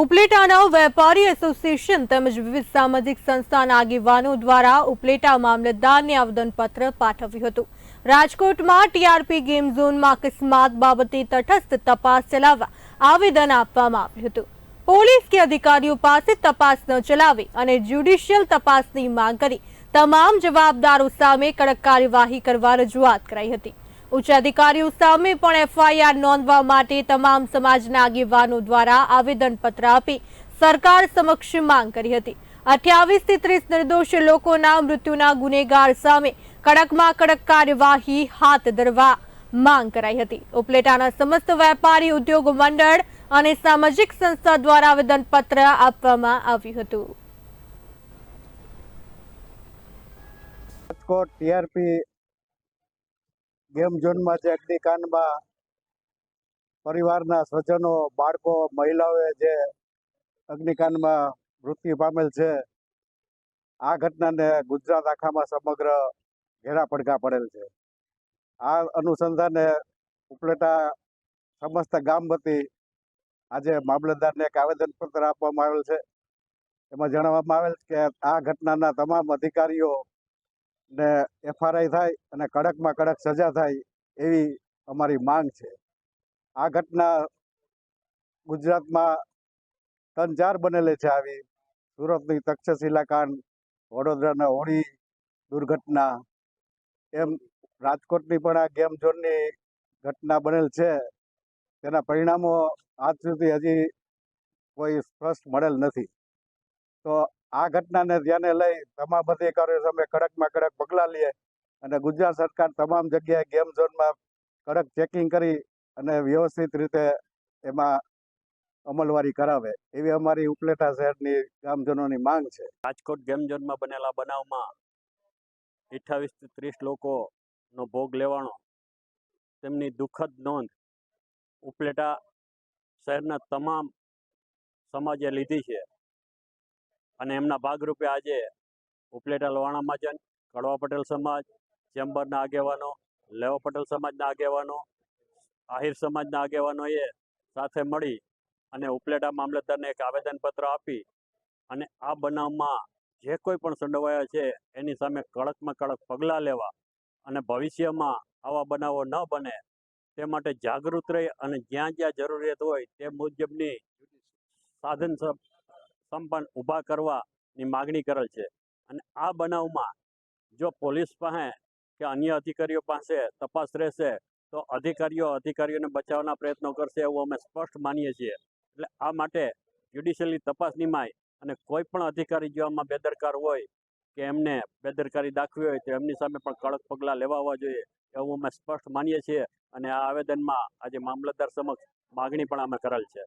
ઉપલેટાના વેપારી એસોસિએશન તેમજ વિવિધ સામાજિક સંસ્થાના આગેવાનો દ્વારા ઉપલેટા મામલતદારને આવેદનપત્ર પાઠવ્યું હતું. રાજકોટમાં ટીઆરપી ગેમ ઝોનમાં અકસ્માત બાબતે તટસ્થ તપાસ ચલાવવા આવેદન આપવામાં આવ્યું હતું. પોલીસ કે અધિકારીઓ પાસે તપાસ ન ચલાવી અને જ્યુડિશિયલ તપાસની માંગ કરી તમામ જવાબદારો સામે કડક કાર્યવાહી કરવા રજૂઆત કરાઈ હતી. ઉચ્ચ અધિકારીઓ સામે પણ એફઆઈઆર નોંધવા માટે તમામ સમાજના આગેવાનો દ્વારા આવેદનપત્ર આપી સરકાર સમક્ષ માંગ કરી હતી. અઠ્યાવીસથી ત્રીસ નિર્દોષ લોકોના મૃત્યુના ગુનેગાર સામે કડકમાં કડક કાર્યવાહી હાથ ધરવા માંગ કરાઈ હતી. ઉપલેટાના સમસ્ત વેપારી, ઉદ્યોગ મંડળ અને સામાજિક સંસ્થા દ્વારા આવેદનપત્ર આપવામાં આવ્યું હતું. રાજકોટ ટીઆરપી ગેમ ઝોનમાં જે અગ્નિકાંડમાં. પરિવારના સ્વજનો, બાળકો, મહિલાઓએ જે અગ્નિકાંડમાં મૃત્યુ પામેલ છે, આ ઘટનાને ગુજરાત આખામાં સમગ્ર ઘેરા પડઘા પડેલ છે. આ અનુસંધાને ઉપલેટા સમસ્ત ગામ વતી આજે મામલતદારને એક આવેદનપત્ર આપવામાં આવેલ છે. એમાં જણાવવામાં આવેલ કે આ ઘટનાના તમામ અધિકારીઓ ને એફઆરઆઈ થાય અને કડકમાં કડક સજા થાય એવી અમારી માંગ છે. આ ઘટના ગુજરાતમાં ત્રણ ચાર બનેલી છે આવી. સુરતની તક્ષશિલા કાંડ વડોદરાના હોળી દુર્ઘટના, એમ રાજકોટની પણ આ ગેમ ઝોનની ઘટના બનેલ છે. તેના પરિણામો આજ સુધી હજી કોઈ સ્પષ્ટ મળેલ નથી. તો આ ઘટનાને ધ્યાને લઈ તમામ અધિકારીઓ સામે કડકમાં કડક પગલાં લે અને ગુજરાત સરકાર તમામ જગ્યાએ ગેમ ઝોનમાં કડક ચેકિંગ કરી અને વ્યવસ્થિત રીતે એમાં અમલવારી કરાવે. એવી અમારી ઉપલેટા શહેરની ગામજનોની માંગ છે. રાજકોટ ગેમ ઝોનમાં બનેલા બનાવમાં અઠ્ઠાવીસથી ત્રીસ લોકોનો ભોગ લેવાનો, તેમની દુઃખદ નોંધ ઉપલેટા શહેરના તમામ સમાજે લીધી છે. અને એમના ભાગરૂપે આજે ઉપલેટા લોહાણા મહાજન કડવા પટેલ સમાજ, ચેમ્બરના આગેવાનો, લેવા પટેલ સમાજના આગેવાનો, આહિર સમાજના આગેવાનોએ સાથે મળી અને ઉપલેટા મામલતદારને એક આવેદનપત્ર આપી અને આ બનાવમાં જે કોઈ પણ સંડોવાયા છે એની સામે કડકમાં કડક પગલાં લેવા અને ભવિષ્યમાં આવા બનાવો ન બને તે માટે જાગૃત રહી અને જ્યાં જ્યાં જરૂરિયાત હોય તે મુજબની સાધન સંપન્ન ઊભા કરવાની માગણી કરેલ છે. અને આ બનાવમાં જો પોલીસ પાસે કે અન્ય અધિકારીઓ પાસે તપાસ રહેશે, તો અધિકારીઓ અધિકારીઓને બચાવવાના પ્રયત્નો કરશે એવું અમે સ્પષ્ટ માનીએ છીએ. એટલે આ માટે જ્યુડિશિયલી તપાસ નિમાય અને કોઈ પણ અધિકારી જો આમાં બેદરકાર હોય કે એમને બેદરકારી દાખવી હોય તો એમની સામે પણ કડક પગલાં લેવા આવવા જોઈએ એવું અમે સ્પષ્ટ માનીએ છીએ. અને આ આવેદનમાં આજે મામલતદાર સમક્ષ માગણી પણ અમે કરેલ છે.